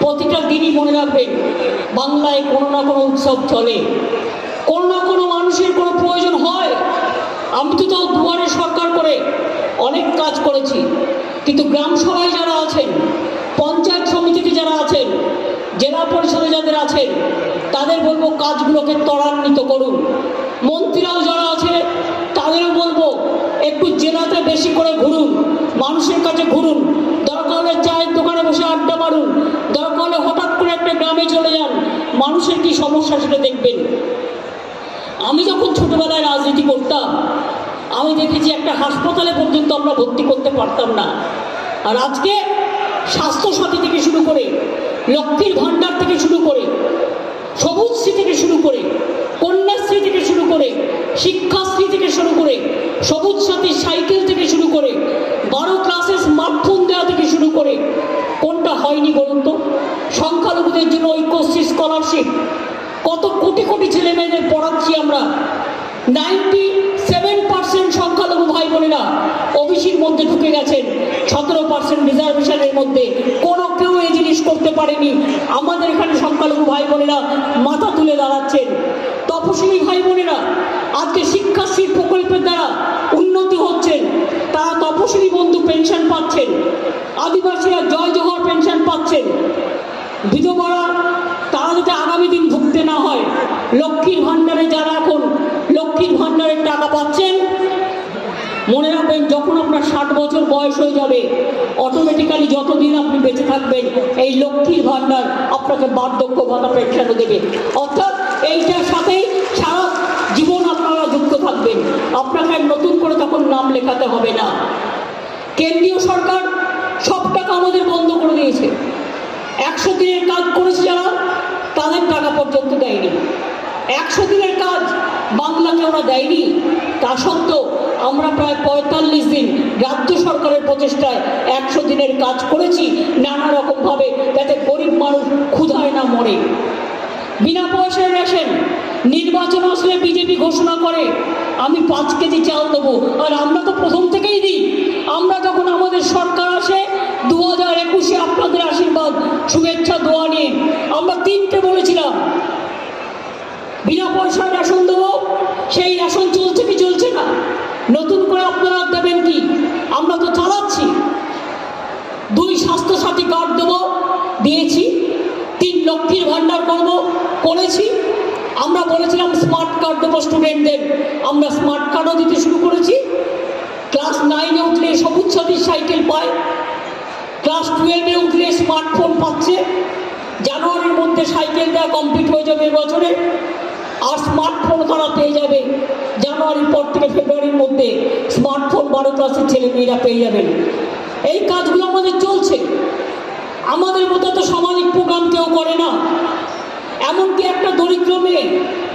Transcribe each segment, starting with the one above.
প্রতিটা দিনই মনে রাখবেন বাংলায় কোনো না কোনো উৎসব চলে। কোনো না কোনো মানুষের কোনো প্রয়োজন হয়। আমি তো তাও দুয়ারে সরকার করে অনেক কাজ করেছি। কিন্তু গ্রাম সভায় যারা আছেন, পঞ্চায়েত সমিতিতে যারা আছেন, জেলা পরিষদে যাদের আছেন, তাদের বলব কাজগুলোকে ত্বরান্বিত করুন। মন্ত্রীরাও যারা আছে, তাদেরও বলব একটু জেলাতে বেশি করে ঘুরুন, মানুষের কাছে ঘুরুন। দরকার হলে দোকানে বসে আড্ডা মারুন। দরকার হঠাৎ করে একটা গ্রামে চলে যান। মানুষের কি সমস্যা সেটা দেখবেন। আমি যখন ছোটবেলায় রাজনীতি করতাম, আমি দেখেছি একটা হাসপাতালে পর্যন্ত আমরা ভর্তি করতে পারতাম না। আর আজকে স্বাস্থ্যসাথী থেকে শুরু করে, লক্ষ্মীর ভাণ্ডার থেকে শুরু করে সবুজশ্রী থেকে শুরু করে, কন্যাশ্রী থেকে শুরু করে, শিক্ষাশ্রী থেকে শুরু করে, সবুজ সাথী সাইকেল থেকে শুরু করে বারো ক্লাসে স্মার্টফোন দেওয়া থেকে শুরু করে কোনটা হয়নি বলুন তো সংখ্যালঘুদের জন্য ঐক্যশ্রী স্কলারশিপ কত কোটি কোটি ছেলে মেয়েদের পড়াচ্ছি আমরা। নাইনটি সেভেন পার্সেন্ট সংখ্যালঘু ভাই বোনেরা ওবিসির মধ্যে ঢুকে গেছেন। সতেরো পার্সেন্ট রিজার্ভেশনের মধ্যে। কোনো কেউ এই জিনিস করতে পারেনি। আমাদের এখানে সংখ্যালঘু ভাই বোনেরা মাথা তুলে দাঁড়াচ্ছেন। তপশিলি ভাই বোনেরা আজকে শিক্ষাশ্রী প্রকল্পের দ্বারা উন্নতি হচ্ছেন। তারা তপশিলি বন্ধু পেনশন পাচ্ছেন। আদিবাসীরা জয় জহর পেনশন পাচ্ছেন। বিধবারা লক্ষ্মীর ভাণ্ডারে যারা এখন লক্ষ্মীর ভাণ্ডারের টাকা পাচ্ছেন, মনে রাখবেন যখন আপনার ষাট বছর বয়স হয়ে যাবে অটোমেটিক্যালি যতদিন আপনি বেঁচে থাকবেন, এই লক্ষ্মীর ভাণ্ডার আপনাকে বার্ধক্য ভাতা পেনশনও দেবে। অর্থাৎ এইটার সাথেই সারা জীবন আপনারা যুক্ত থাকবেন। আপনাকে নতুন করে তখন নাম লেখাতে হবে না। কেন্দ্রীয় সরকার সব টাকা আমাদের বন্ধ করে দিয়েছে। একশো দিনের কাজ করেছে যারা, তাদের টাকা পর্যন্ত দেয়নি। একশো দিনের কাজ বাংলাকে ওরা দেয়নি। তা সত্ত্বেও আমরা প্রায় পঁয়তাল্লিশ দিন রাজ্য সরকারের প্রচেষ্টায় একশো দিনের কাজ করেছি নানা রকমভাবে যাতে গরিব মানুষ ক্ষুধায় না মরে। বিনা পয়সায় রেশন, নির্বাচন আসলে বিজেপি ঘোষণা করে, আমি পাঁচ কেজি চাল দেবো। আর আমরা তো প্রথম থেকেই দিই। আমরা যখন আমাদের সরকার আসে দু হাজার একুশে আপনাদের আশীর্বাদ, শুভেচ্ছা, দোয়া নিয়ে আমরা তিনটে বলেছিলাম বিনা পয়সায় রেশন দেবো, সেই রেশন চলছে কি চলছে না? নতুন করে আপনারা দেবেন কি? আমরা তো চালাচ্ছি। দুই স্বাস্থ্যসাথী কার্ড দেবো, দিয়েছি। তিন লক্ষীর ভাণ্ডার করব, করেছি। আমরা বলেছিলাম স্মার্ট কার্ড দেবো স্টুডেন্টদের আমরা স্মার্ট কার্ডও দিতে শুরু করেছি। ক্লাস নাইনে উঠলে সবুজ সাথী সাইকেল পায়। ক্লাস টুয়েলভে উঠলে স্মার্টফোন পাচ্ছে। জানুয়ারির মধ্যে সাইকেল দেওয়া কমপ্লিট হয়ে যাবে এবছরে আর স্মার্টফোন তারা পেয়ে যাবে। জানুয়ারির পর থেকে ফেব্রুয়ারির মধ্যে স্মার্টফোন বারো ক্লাসের ছেলে মেয়েরা পেয়ে যাবেন এই কাজগুলো আমাদের চলছে। আমাদের মতো তো সামাজিক প্রোগ্রাম কেউ করে না। এমনকি একটা দরিদ্র মেয়ে,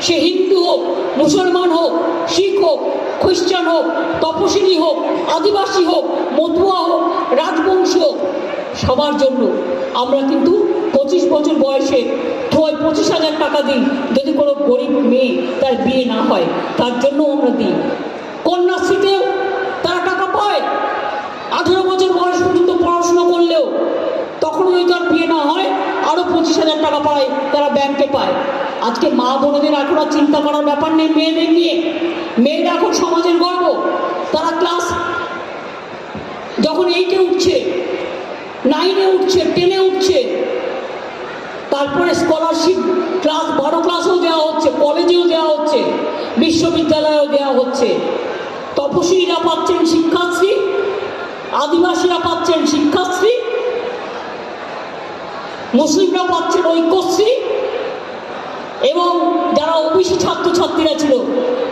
সে হিন্দু হোক, মুসলমান হোক, শিখ হোক, খ্রিস্টান হোক তপশিলি হোক, আদিবাসী হোক মধুয়া হোক, রাজবংশী হোক, সবার জন্য আমরা কিন্তু পঁচিশ বছর বয়সে ওই পঁচিশ হাজার টাকা দিই, যদি কোনো গরিব মেয়ে তার বিয়ে না হয়, তার জন্য আমরা দিই। কন্যাশ্রীতেও তারা টাকা পায়। আঠেরো বছর বয়স পর্যন্ত পড়াশোনা করলেও তখন যদি তার বিয়ে না হয় আরও পঁচিশ হাজার টাকা পায়, তারা ব্যাংকে পায়। আজকে মা বোনদের এখন আর চিন্তা করার ব্যাপার নেই মেয়েদের নিয়ে। মেয়েরা এখন সমাজের গর্ব। তারা ক্লাস যখন এইটে উঠছে নাইনে উঠছে টেনে উঠছে তারপরে স্কলারশিপ ক্লাস বারো ক্লাসেও দেওয়া হচ্ছে কলেজেও দেওয়া হচ্ছে, বিশ্ববিদ্যালয়েও দেওয়া হচ্ছে। তপশিলীরা পাচ্ছেন শিক্ষাশ্রী, আদিবাসীরা পাচ্ছেন শিক্ষাশ্রী, মুসলিমরা পাচ্ছেন ঐক্যশ্রী, এবং যারা ওবিসি ছাত্রছাত্রীরা ছিল,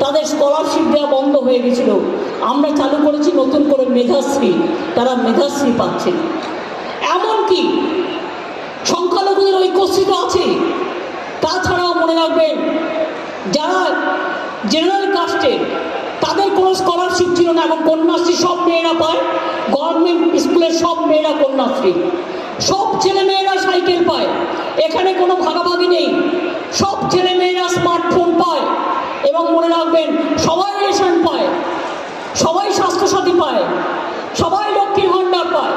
তাদের স্কলারশিপ দেওয়া বন্ধ হয়ে গেছিল। আমরা চালু করেছি নতুন করে মেধাশ্রী, তারা মেধাশ্রী পাচ্ছেন এমনকি সংখ্যালঘুদের ঐক্যশ্রী তো আছে। তাছাড়াও মনে রাখবেন, যারা জেনারেল কাস্টে তাদের কোনো স্কলারশিপ ছিল না এখন কন্যাশ্রী সব মেয়েরা পায় গভর্নমেন্ট স্কুলের সব মেয়েরা কন্যাশ্রী। সব ছেলে মেয়েরা সাইকেল পায়, এখানে কোনো ভাগাভাগি নেই। সব ছেলে মেয়েরা স্মার্টফোন পায় এবং মনে রাখবেন, সবাই রেশন পায়, সবাই স্বাস্থ্যসাথী পায়, সবাই লক্ষ্মীর ভাণ্ডার পায়।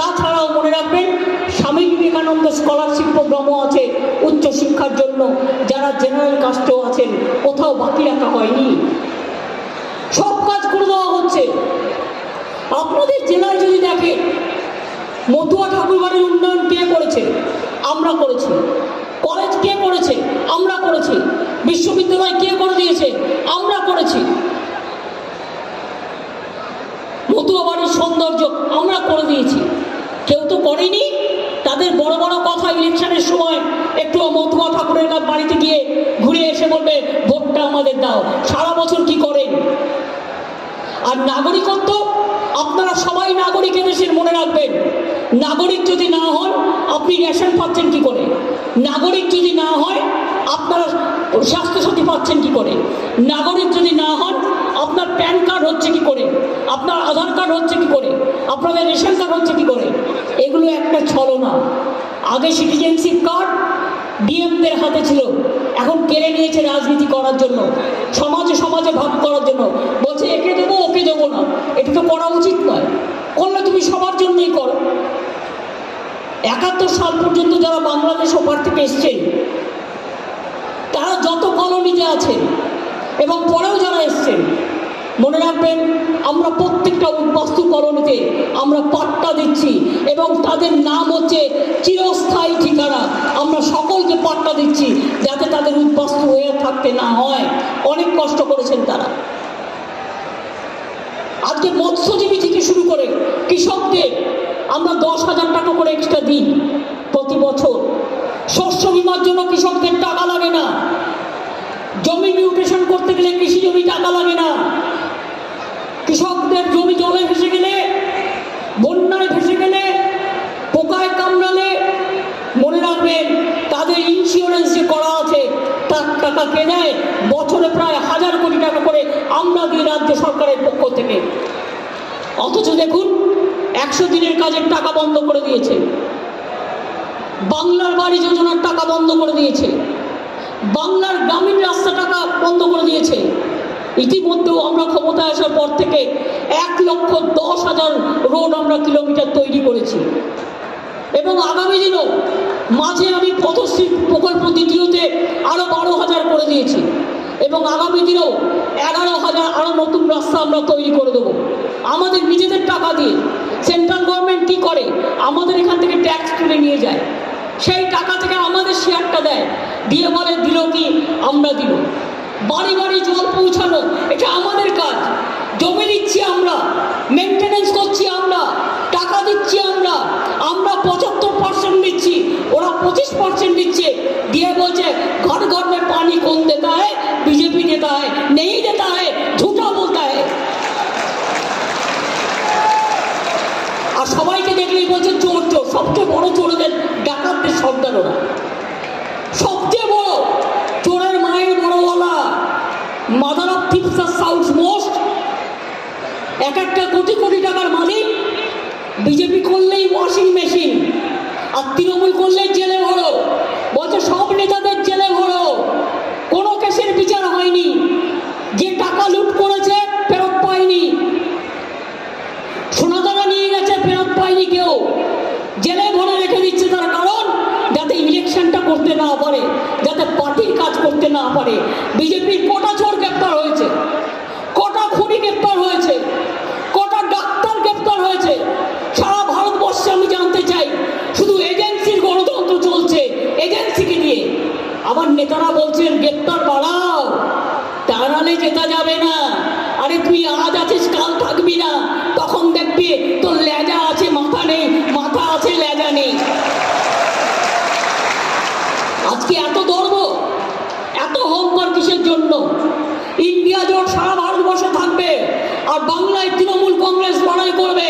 তাছাড়াও মনে রাখবেন, স্বামী বিবেকানন্দ স্কলারশিপ প্রোগ্রামও আছে উচ্চশিক্ষার জন্য, যারা জেনারেল কাস্টেও আছেন, কোথাও বাকি রাখা হয়নি। সব কাজ করে দেওয়া হচ্ছে। আপনাদের জেলায় যদি দেখেন, মতুয়া ঠাকুরবাড়ির উন্নয়ন কে করেছে? আমরা করেছি। কলেজ কে করেছে? আমরা করেছি। বিশ্ববিদ্যালয় কে করে দিয়েছে? আমরা করেছি। মতুয়া বাড়ির সৌন্দর্য আমরা করে দিয়েছি। কেউ তো করেনি? তাদের বড় বড় কথা ইলেকশনের সময় একটু মতুয়া ঠাকুরের কাছে বাড়িতে গিয়ে ঘুরে এসে বলবে, ভোটটা আমাদের দাও। সারা বছর কি করেন আর নাগরিকত্ব, আপনারা সবাই নাগরিক দেশের মনে রাখবেন। নাগরিক যদি না হন, আপনি রেশন পাচ্ছেন কি করে? নাগরিক যদি না হয়, আপনারা স্বাস্থ্যসাথী পাচ্ছেন কি করে? নাগরিক যদি না হন, আপনার প্যান কার্ড হচ্ছে কি করে? আপনার আধার কার্ড হচ্ছে কি করে? আপনাদের রেশন কার্ড হচ্ছে কি করে? এগুলো একটা ছলনা। আগে সিটিজেনশিপ কার্ড ডিএমদের হাতে ছিল। এখন কেড়ে নিয়েছে রাজনীতি করার জন্য। সমাজে সমাজে ভাগ করার জন্য। বলছে, একে দেবো, ওকে দেবো না। এটা তো করা উচিত নয়। করলে তুমি সবার জন্যই করো। একাত্তর সাল পর্যন্ত যারা বাংলাদেশ ওপার থেকে এসছেন তারা যত কলোনিতে আছেন এবং পরেও যারা এসছেন, মনে রাখবেন, আমরা প্রত্যেকটা উদ্বাস্তু কলোনিতে আমরা পাট্টা দিচ্ছি এবং তাদের নাম হচ্ছে চিরস্থায়ী ঠিকানা। আমরা সকলকে পাট্টা দিচ্ছি যাতে তাদের উদ্বাস্তু হয়ে থাকতে না হয়। অনেক কষ্ট করেছেন তারা। আজকে মৎস্যজীবী থেকে শুরু করে কৃষকদের আমরা দশ হাজার টাকা করে এক্সট্রা দিই প্রতি বছর। শস্য বিমার জন্য কৃষকদের টাকা লাগে না। জমি মিউটেশন করতে গেলে কৃষি জমি টাকা লাগে না। কৃষকদের জমি জলে ভেসে গেলে, বন্যায় ভেসে গেলে, পোকায় কামড়ালে মনে রাখবেন, তাদের ইন্স্যুরেন্স যে করা আছে, তার টাকা কে দেয় বছরে প্রায় হাজার কোটি টাকা করে আমরা দিই রাজ্য সরকারের পক্ষ থেকে। অথচ দেখুন, একশো দিনের কাজের টাকা বন্ধ করে দিয়েছে। বাংলার বাড়ি যোজনার টাকা বন্ধ করে দিয়েছে। বাংলার গ্রামীণ রাস্তা টাকা বন্ধ করে দিয়েছে। ইতিমধ্যেও আমরা ক্ষমতায় আসার পর থেকে এক লক্ষ দশ হাজার রোড আমরা কিলোমিটার তৈরি করেছি। এবং আগামী দিনও মাঝে আমি পথশ্রী প্রকল্প দ্বিতীয়তে আরও বারো হাজার করে দিয়েছি। এবং আগামী দিনেও এগারো হাজার আরও নতুন রাস্তা আমরা তৈরি করে দেবো। আমাদের নিজেদের টাকা দিয়ে সেন্ট্রাল গভর্নমেন্ট কী করে? আমাদের এখান থেকে ট্যাক্স তুলে নিয়ে যায়। সেই টাকা থেকে আমাদের শেয়ারটা দেয়। দিয়ে বলে, দিল কি? আমরা দিল। বাড়ি বাড়ি জল পৌঁছানো, এটা আমাদের কাজ। জমি দিচ্ছি আমরা মেনটেনেন্স করছি আমরা, টাকা দিচ্ছি আমরা আমরা পঁচাত্তর পার্সেন্ট দিচ্ছি ওরা পঁচিশ পার্সেন্ট দিচ্ছে দিয়ে বলছে, ঘর ঘরে পানি কোন দেতা হয় বিজেপি নেতা হয় নেই দেতা সবচেয়ে বড় চোরদের ডাকাতদের সর্দার ওরা। সবচেয়ে বড় চোরের মায়ের বড় গলা মাদার অফ থিপস আর সাউথ মোস্ট এক একটা কোটি কোটি টাকার মালিক। বিজেপি করলেই ওয়াশিং মেশিন আর তৃণমূল করলেই জেলে ভরো বলছে সব নেতাদের জেলে ভরো কোনো কেসের বিচার হয়নি যে টাকা লুট করেছে ফেরত পায়নি সোনাদানা নিয়ে গেছে ফেরত পায়নি কেউ জেলে ভরে রেখে দিচ্ছে তার কারণ যাতে ইলেকশনটা করতে না পারে, যাতে পার্টির কাজ করতে না পারে। বিজেপির কোটা চোর গ্রেপ্তার হয়েছে? কোটা খুনি গ্রেপ্তার হয়েছে? কোটা ডাক্তার গ্রেপ্তার হয়েছে? সারা ভারতবর্ষে আমি জানতে চাই, শুধু এজেন্সির গণতন্ত্র চলছে, এজেন্সিকে নিয়ে। আবার নেতারা বলছেন, গ্রেপ্তার বাড়াও টানালে জেতা যাবে না আরে তুই আজ আছিস কাল থাকবি না তখন দেখবি তোর লেজা আছে মাথা নেই মাথা আছে লেজা নেই আজকে এত গর্ব এত অহংকার কিসের জন্য ইন্ডিয়া জোট সারা ভারতবর্ষে থাকবে আর বাংলায় তৃণমূল কংগ্রেস লড়াই করবে।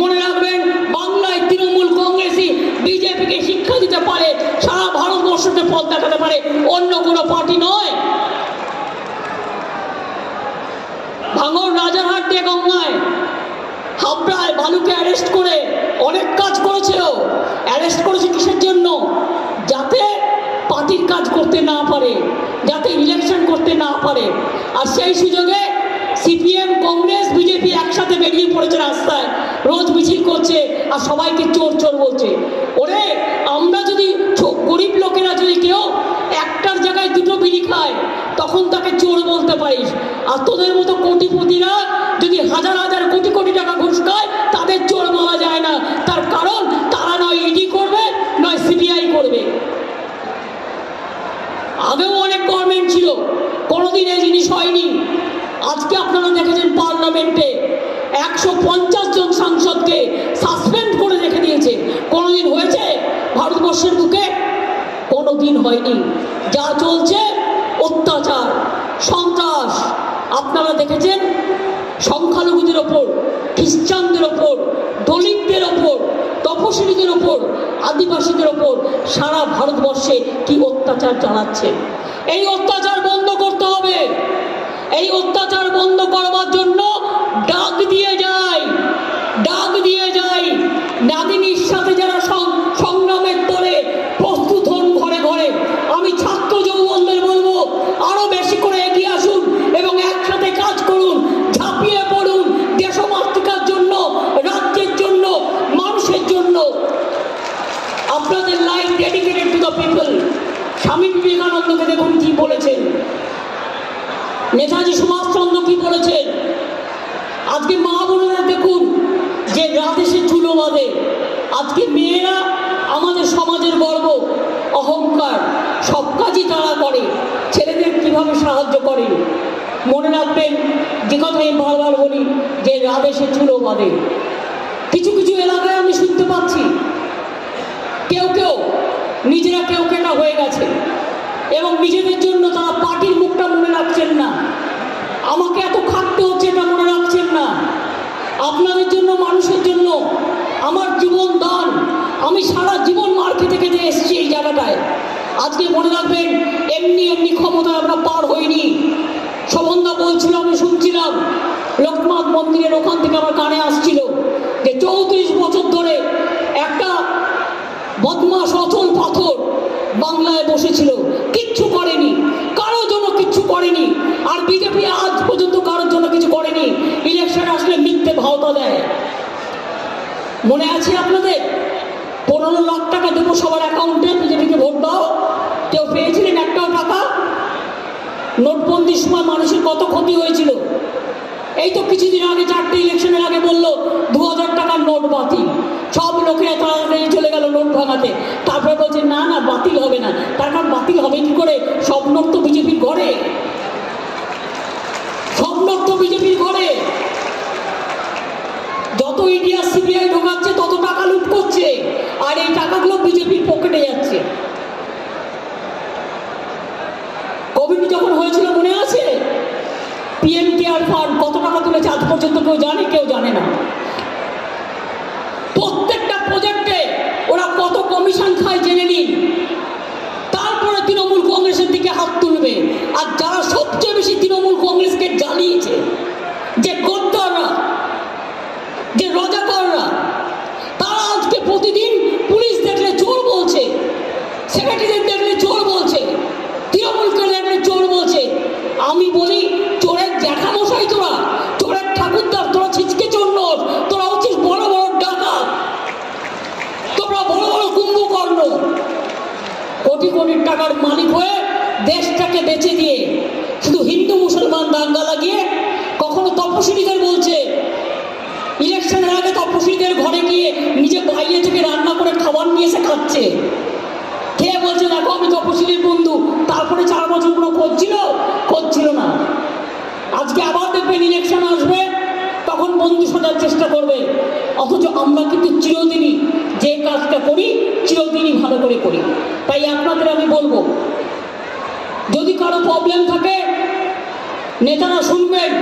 মনে রাখবেন, বাংলায় তৃণমূল কংগ্রেসই বিজেপিকে শিক্ষা দিতে পারে, সারা ভারতবর্ষকে পথ দেখাতে পারে, অন্য কোনো পার্টি নয়। ভাঙর রাজারহাট দিয়ে গঙ্গায় হাবড়ায় বালুকে অ্যারেস্ট করে অনেক কাজ করেছে ও অ্যারেস্ট করেছে কিসের জন্য? যাতে পার্টির কাজ করতে না পারে, যাতে ইলেকশন করতে না পারে। আর সেই সুযোগে সিপিএম, কংগ্রেস, বিজেপি একসাথে বেরিয়ে পড়েছে রাস্তায়। রোজ মিছিল করছে আর সবাইকে চোর চোর বলছে। ওরে, আমরা যদি গরিব লোকেরা যদি কেউ একটার জায়গায় দুটো বিড়ি খায়, তখন তাকে চোর বলতে পারিস। আর তোদের মতো কোটিপতিরা যদি হাজার হাজার কোটি কোটি টাকা ঘুষ খায়, তাদের চোর বলা যায় না। তার কারণ তারা নয় ইডি করবে, নয় সিবিআই করবে। আগেও অনেক গভর্নমেন্ট হয়নি যা চলছে, অত্যাচার, সন্ত্রাস, আপনারা দেখেছেন? সংখ্যালঘুদের ওপর, খ্রিস্টানদের ওপর, দলিতদের ওপর, তপশিলীদের ওপর, আদিবাসীদের ওপর সারা ভারতবর্ষে কি অত্যাচার চালাচ্ছে? এই অত্যাচার বন্ধ করতে হবে। এই অত্যাচার বন্ধ করবার জন্য ডাক দিয়ে যায়। ডাক দিয়ে যায়। নাগিনীর সাথে যারা সং- সংগ্রামের তোলে প্রস্তুত হন ঘরে ঘরে আমি ছাত্র যৌবনদের বলব আরও বেশি করে এগিয়ে আসুন এবং একসাথে কাজ করুন ঝাঁপিয়ে পড়ুন দেশমাতৃকার জন্য রাজ্যের জন্য মানুষের জন্য আপনাদের life dedicated to the people Swami বিবেকানন্দকে দেখুন কি বলেছেন নেতাজি সুভাষচন্দ্র কি বলেছেন আজকে মা বোনেরা দেখুন যে রাতে সে চুলো বাঁধে আজকে মেয়েরা আমাদের সমাজের গর্ব অহংকার সব কাজই তারা করে ছেলেদের কীভাবে সাহায্য করে মনে রাখবেন যে কথা আমি বারবার বলি যে রাতে সে চুলো কিছু কিছু এলাকায় আমি শুনতে পাচ্ছি। কেউ কেউ, নিজেরা কেউ কেটা হয়ে গেছে। এবং নিজেদের জন্য তারা পার্টির মুখটা মনে রাখছেন না। আমাকে এত খাটতে হচ্ছে এটা মনে রাখছেন না। আপনাদের জন্য, মানুষের জন্য, আমার জীবন দান। আমি সারা জীবন মার খেতে এসেছি এই জায়গাটায়। আজকে মনে রাখবেন, এমনি এমনি ক্ষমতা আমরা পার হইনি। শোভনদা বলছিল, আমি শুনছিলাম লোকনাথ মন্দিরের ওখান থেকে আমার কানে আসছিল যে চৌত্রিশ বছর ধরে একটা বদমাস অচল পাথর বাংলায় বসেছিল। কিচ্ছু করেনি। কারোর জন্য কিচ্ছু করেনি। আর বিজেপি আজ পর্যন্ত কারোর জন্য কিছু করেনি। ইলেকশন আসলে মিথ্যে ভাওতা দেয়। মনে আছে আপনাদের? পনেরো লাখ টাকা দেবো সবার অ্যাকাউন্টে, বিজেপিকে ভোট দাও। কেউ পেয়েছিলেন একটাও টাকা? নোটবন্দির সময় মানুষের কত ক্ষতি হয়েছিল? এই তো কিছুদিন আগে চারটে ইলেকশনের আগে বলল, দু হাজার টাকার নোট বাতিল। সব লোকেরা তাড়াতাড়ি চলে গেল নোট ভাঙাতে। তারপরে বলছে, না না, বাতিল হবে না। তার কারণ বাতিল হবে কি করে? সব নোট তো বিজেপির ঘরে। সব নোট তো বিজেপির ঘরে। যত ইন্ডিয়া সিবিআই ঢোকাচ্ছে, তত টাকা লুট করছে। আর এই টাকাগুলো বিজেপির পকেটে যাচ্ছে। কোভিড যখন হয়েছিল, মনে আছে? কেয়ার ফান্ড কত টাকা তুলেছে আজ পর্যন্ত কেউ জানে কেউ জানে না। প্রত্যেকটা প্রজেক্টে ওরা কত কমিশন খায় জেনে নিন। তারপরে তৃণমূল কংগ্রেসের দিকে হাত তুলবে। আর যারা সবচেয়ে বেশি তৃণমূল কংগ্রেসকে জ্বালিয়েছে যে গদ্দাররা যে রজাকাররা তারা আজকে প্রতিদিন পুলিশ দেখলে চোর বলছে সেক্রেটারি দেখলে চোর বলছে তৃণমূলকে দেখলে চোর বলছে আমি বলি চোরের জ্যাঠা মশাই তোরা চোরের ঠাকুরদার তোরা ছিচকে চোর নস তোরা হচ্ছিস বড় বড় ডাকাত তোমরা বড় বড় কুম্ভকর্ণ কোটি টাকার মালিক হয়ে দেশটাকে বেচে দিয়ে শুধু হিন্দু মুসলমান দাঙ্গা লাগিয়ে কখনো তপশিলীদের বলছে ইলেকশনের আগে তপশিলীদের ঘরে গিয়ে নিজে বাইরে থেকে রান্না করে খাবার নিয়ে এসে খাচ্ছে। কে বলছে, দেখো, আমি তপশিলীর বন্ধু, তারপরে চার বছর কোনো খোঁজ ছিল খোঁজ ছিল না। আজকে আবার দেখবেন ইলেকশন আসবে তখন বন্ধু সাজার চেষ্টা করবে। অথচ আমরা কিন্তু চিরদিনই যে কাজটা করি, চিরদিনই ভালো করে করি। তাই আপনাদের আমি বলব, যদি কারও প্রবলেম থাকে, নেতারা শুনবেন।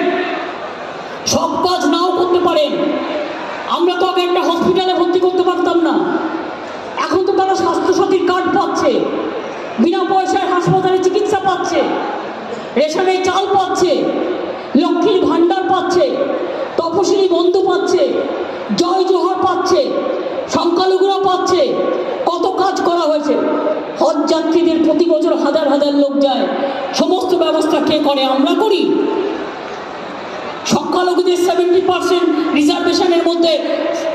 সব কাজ নাও করতে পারেন। আমরা তো আগে একটা হসপিটালে ভর্তি করতে পারতাম না। এখন তো তারা স্বাস্থ্যসাথীর কার্ড পাচ্ছে। বিনা পয়সায় হাসপাতালে চিকিৎসা পাচ্ছে। রেশনের চাল পাচ্ছে। লক্ষ্মীর ভাণ্ডার পাচ্ছে তপশিলি বন্ধু পাচ্ছে, জয় জোহর পাচ্ছে, সংখ্যালঘুরা পাচ্ছে, কত কাজ করা হয়েছে। হজ যাত্রীদের প্রতি বছর হাজার হাজার লোক যায়। সমস্ত ব্যবস্থা কে করে? আমরা করি। সংখ্যালঘুদের সেভেন্টি পার্সেন্ট রিজার্ভেশনের মধ্যে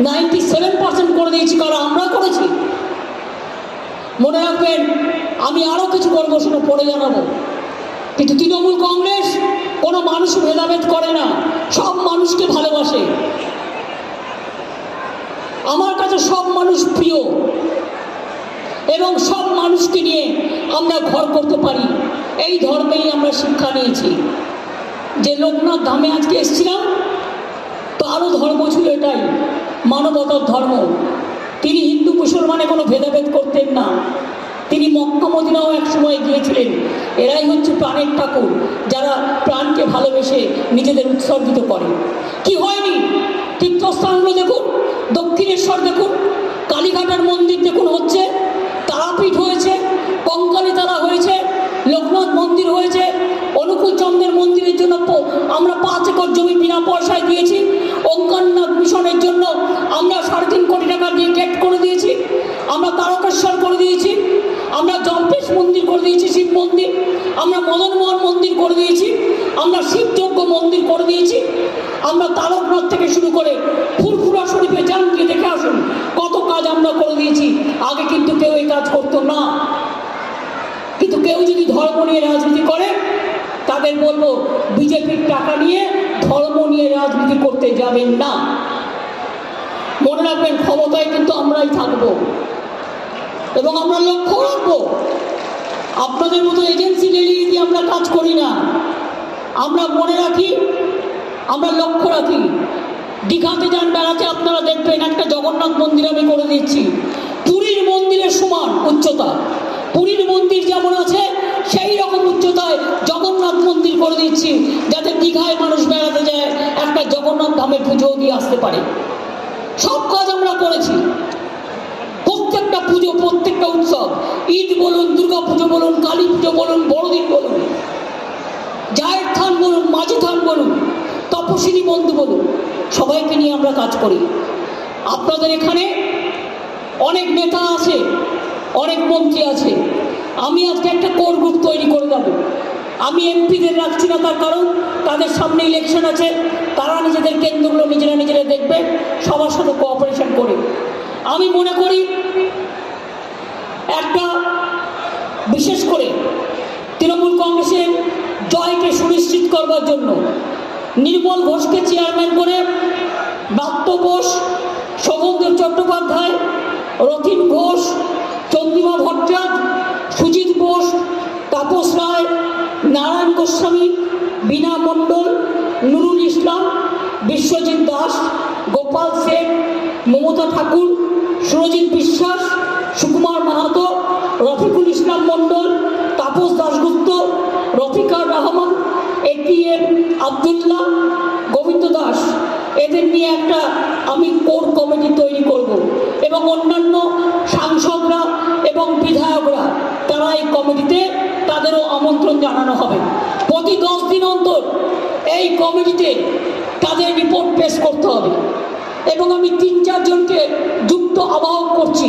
নাইনটি সেভেন পার্সেন্ট করে দিয়েছি, কারণ আমরা করেছি। মনে রাখবেন, আমি আরও কিছু শুনে পড়ে জানাব। কিন্তু তৃণমূল কংগ্রেস কোনো মানুষ ভেদাভেদ করে না, সব মানুষকে ভালোবাসে। আমার কাছে সব মানুষ প্রিয় এবং সব মানুষকে নিয়ে আমরা ঘর করতে পারি। এই ধর্মেই আমরা শিক্ষা নিয়েছি। যে লোকনাথ ধামে আজকে এসেছিলাম তারও ধর্ম ছিল এটাই, মানবতার ধর্ম। তিনি হিন্দু, মুসলমানে কোনো ভেদাভেদ করতেন না। তিনি মক্কা মদিনাও এক সময় গিয়েছিলেন। এরাই হচ্ছে প্রাণের ঠাকুর, যারা প্রাণকে ভালোবেসে নিজেদের উৎসর্গিত করে। কি হয়নি? তীর্থস্থানগুলো দেখুন, দক্ষিণেশ্বর দেখুন, কালীঘাটার মন্দির দেখুন হচ্ছে, তারাপীঠ হয়েছে কঙ্কালী তারা হয়েছে, লোকনাথ মন্দির হয়েছে অনুকূল চন্দ্রের মন্দিরের জন্য আমরা পাঁচ একর জমি বিনা পয়সায় দিয়েছি, অঙ্কারনাথ মিশনের জন্য আমরা সাড়ে তিন কোটি টাকা দিয়ে গেট করে দিয়েছি, আমরা তারকেশ্বর করে দিয়েছি আমরা জম্পেশ মন্দির করে দিয়েছি, শিব মন্দির। আমরা মদনমোহন মন্দির করে দিয়েছি, আমরা শিবযজ্ঞ মন্দির করে দিয়েছি। আমরা তারকনাথ থেকে শুরু করে ফুরফুরা শরীফে যান, গিয়ে দেখে আসুন, কত কাজ আমরা করে দিয়েছি। আগে কিন্তু কেউ এই কাজ করতো না। কিন্তু কেউ যদি ধর্ম নিয়ে রাজনীতি করে, তাদের বলব, বিজেপির টাকা নিয়ে ধর্ম নিয়ে রাজনীতি করতে যাবেন না। মনে রাখবেন, ক্ষমতায় কিন্তু আমরাই থাকব। এবং আমরা লক্ষ্য রাখব, আপনাদের মতো এজেন্সি লেলিয়ে দিয়ে আমরা কাজ করি না। আমরা মনে রাখি, আমরা লক্ষ্য রাখি। দীঘাতে যান বেড়াতে আপনারা দেখবেন একটা জগন্নাথ মন্দির আমি করে দিচ্ছি। পুরীর মন্দিরের সমান উচ্চতা। পুরীর মন্দির যেমন আছে, সেই রকম উচ্চতায় জগন্নাথ মন্দির করে দিচ্ছি, যাতে দীঘায় মানুষ বেড়াতে যায়, একটা জগন্নাথ ধামে পুজো দিয়ে আসতে পারে। সব কাজ আমরা করেছি প্রত্যেকটা পুজো প্রত্যেকটা উৎসব ঈদ বলুন দুর্গা পুজো বলুন কালী পুজো বলুন বড়দিন বলুন জায়ের থান বলুন মাঝি থান বলুন তপশিলি বন্ধু বলুন, সবাইকে নিয়ে আমরা কাজ করি। আপনাদের এখানে অনেক নেতা আছে, অনেক মন্ত্রী আছে। আমি আজকে একটা কোর গ্রুপ তৈরি করে দেবো। আমি এমপিদের রাখছি না তার কারণ, তাদের সামনে ইলেকশন আছে, তারা নিজেদের কেন্দ্রগুলো নিজেরা নিজেরা দেখবে, সবার সাথে কোঅপারেশন করে। আমি মনে করি, একটা বিশেষ করে তৃণমূল কংগ্রেসের জয়কে সুনিশ্চিত করবার জন্য নির্মল ঘোষকে চেয়ারম্যান করে ব্রাত্য ঘোষ শোভনদেব চট্টোপাধ্যায়, রথিন ঘোষ, চন্দ্রিমা ভট্টাচ সুজিত ঘোষ তাপস রায়, নারায়ণ গোস্বামী, বীণা মণ্ডল, নুরুল ইসলাম, বিশ্বজিৎ দাস, গোপাল সেন, মমতা ঠাকুর, সুরজিৎ বিশ্বাস, সুকুমার মাহাতো, রফিকুল ইসলাম মণ্ডল, তাপস দাশগুপ্ত আবদুল্লাহ গোবিন্দ দাস, এদের নিয়ে একটা আমি কোর কমিটি তৈরি করব এবং অন্যান্য সাংসদরা এবং বিধায়করা, তারা এই কমিটিতে তাদেরও আমন্ত্রণ জানানো হবে। প্রতি দশ দিন অন্তর এই কমিটিতে তাদের রিপোর্ট পেশ করতে হবে এবং আমি তিন চারজনকে যুক্ত আবাহক করছি,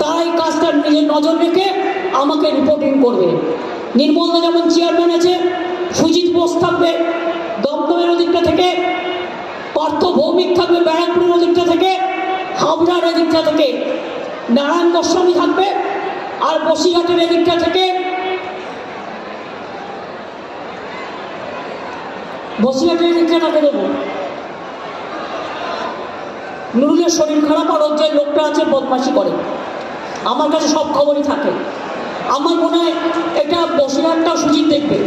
তারা এই কাজটা নিজের নজর রেখে আমাকে রিপোর্টিং করবে। নির্মলদা যেমন চেয়ারম্যান আছে, সুজিত বোস থাকবে দমদমের ওদিকটা থেকে, পার্থ ভৌমিক থাকবে ব্যারাকপুরের ওদিকটা থেকে, হাবড়ার এদিকটা থেকে, নারায়ণ গোস্বামী থাকবে, আর বসিরহাটের এদিকটা থেকে, বসিরহাটের এদিকটা তাকে দেবো। নুরুলের শরীর খারাপ আর যে লোকটা আছে বদমাসি করে। আমার কাছে সব খবরই থাকে। আমার মনে হয় এটা বসিরহাটটা সুজিত দেখবে।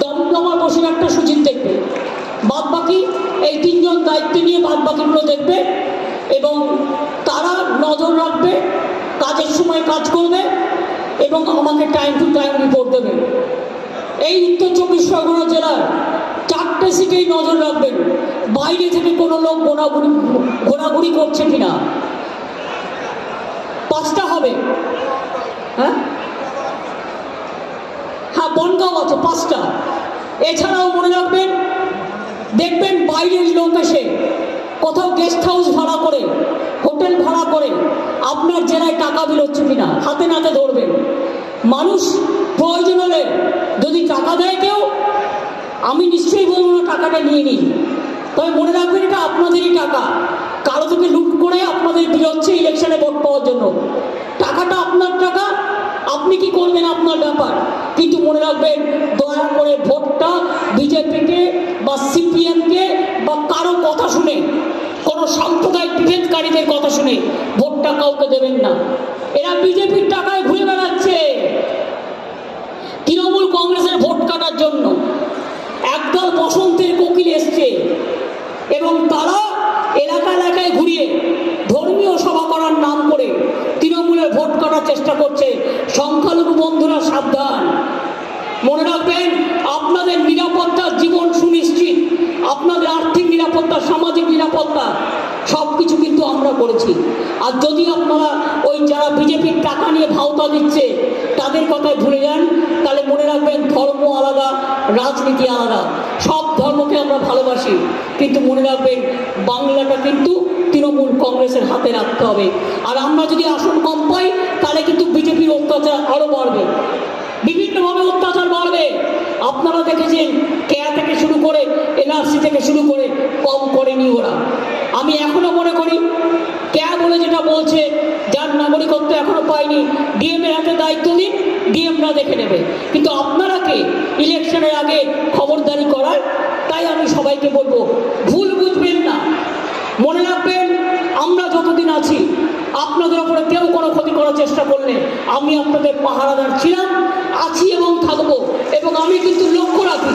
দমদমার বসিরহাটটা সুজিত দেখবে। বাদ বাকি এই তিনজন দায়িত্ব নিয়ে বাদ বাকিগুলো দেখবে এবং তারা নজর রাখবে, কাজের সময় কাজ করবে এবং আমাকে টাইম টু টাইম রিপোর্ট দেবে। এই উত্তর চব্বিশ পরগনা জেলার চারটে সিটেই নজর রাখবেন, বাইরে থেকে কোনো লোক ঘোরাঘুরি ঘোরাঘুরি করছে কিনা। পাঁচটা হবে। হ্যাঁ? হ্যাঁ বনগাঁও আছে পাঁচটা। এছাড়াও মনে রাখবেন দেখবেন বাইরের লোক এসে কোথাও গেস্ট হাউস ভাড়া করে, হোটেল ভাড়া করে, আপনার জেলায় টাকা বেরোচ্ছে কিনা, হাতে নাতে ধরবেন। মানুষ প্রয়োজন হলে যদি টাকা দেয় কেউ, আমি নিশ্চয়ই বলব না টাকাটা নিয়ে নিই তবে মনে রাখবেন এটা আপনাদেরই টাকা। কারও থেকে লুট করে আপনাদের বিরোচ্ছে ইলেকশনে ভোট পাওয়ার জন্য। আপনি কি করবেন আপনার ব্যাপার? কিন্তু মনে রাখবেন, দয়া করে ভোটটা বিজেপিকে বা সিপিএমকে বা কারও কথা শুনে, কোনো সাম্প্রদায়িক বিভেদকারীদের কথা শুনে ভোটটা কাউকে দেবেন না। এরা বিজেপির টাকায় ঘুরে বেড়াচ্ছে। তৃণমূল কংগ্রেসের ভোট কাটার জন্য একদল বসন্তের কোকিল এসছে এবং তারা এলাকা এলাকায় ঘুরিয়ে ধর্মীয় সভা করার নাম করে তৃণমূলের কাটার চেষ্টা করছে। সংখ্যালঘু বন্ধুরা, সাবধান। মনে রাখবেন, আপনাদের নিরাপত্তা জীবন সুনিশ্চিত। আপনাদের আর্থিক নিরাপত্তা, সামাজিক নিরাপত্তা সব কিছু কিন্তু আমরা করেছি। আর যদি আপনারা ওই যারা বিজেপির টাকা নিয়ে ভাওতা দিচ্ছে, তাদের কথায় ভুলে যান, তাহলে মনে রাখবেন ধর্ম আলাদা, রাজনীতি আলাদা। সব ধর্মকে আমরা ভালোবাসি। কিন্তু মনে রাখবেন, বাংলাটা কিন্তু তৃণমূল কংগ্রেসের হাতে রাখতে হবে। আর আমরা যদি আসন কম পাই, তাহলে কিন্তু বিজেপির অত্যাচার আরও বাড়বে। বিভিন্নভাবে অত্যাচার বাড়বে। আপনারা দেখেছেন কেয়া থেকে শুরু করে এনআরসি থেকে শুরু করে কম করেনি ওরা। আমি এখনও মনে করি কেয়া বলে যেটা বলছে, যার নাগরিকত্ব এখনও পায়নি ডিএম এর হাতে দায়িত্ব দিন ডিএমরা দেখে নেবে। কিন্তু আপনারা কে? ইলেকশনের আগে খবরদারি করার? তাই আমি সবাইকে বলব ভুল বুঝবেন না মনে রাখবেন আমরা যতদিন আছি। আপনাদের ওপরে কেউ কোনো ক্ষতি করার চেষ্টা করলে আমি আপনাদের পাহারাদার ছিলাম, আছি এবং থাকব। এবং আমি কিন্তু লক্ষ্য রাখি,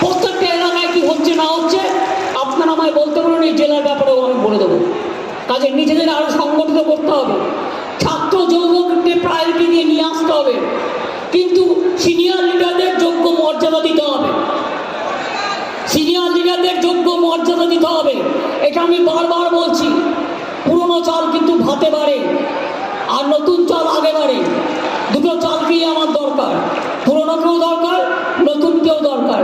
প্রত্যেকটা এলাকায় কি হচ্ছে না হচ্ছে, আপনারা আমায় বলতে বলুন, এই জেলার ব্যাপারেও আমি বলে দেবো। কাজে নিজেদের আরও সংগঠিত করতে হবে। ছাত্র যৌবককে প্রায়োরিটি দিয়ে নিয়ে আসতে হবে। কিন্তু সিনিয়র লিডারদের যোগ্য মর্যাদা দিতে হবে। সিনিয়র লিডারদের যোগ্য মর্যাদা দিতে হবে। এটা আমি বারবার বলছি। পুরনো চাল কিন্তু ভাতে বাড়ে, আর নতুন চাল আগে বাড়ে। দুটো চালকেই আমার দরকার। পুরনোকেও দরকার, নতুনকেও দরকার।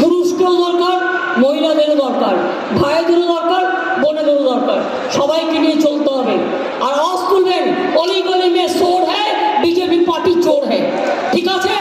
পুরুষকেও দরকার, মহিলাদেরও দরকার। ভাইদেরও দরকার, বোনেদেরও দরকার। সবাইকে নিয়ে চলতে হবে। আর আওয়াজ তুলবেন অলি গলি মে চোর হ্যাঁ বিজেপি পার্টি চোর হ্যাঁ ঠিক আছে?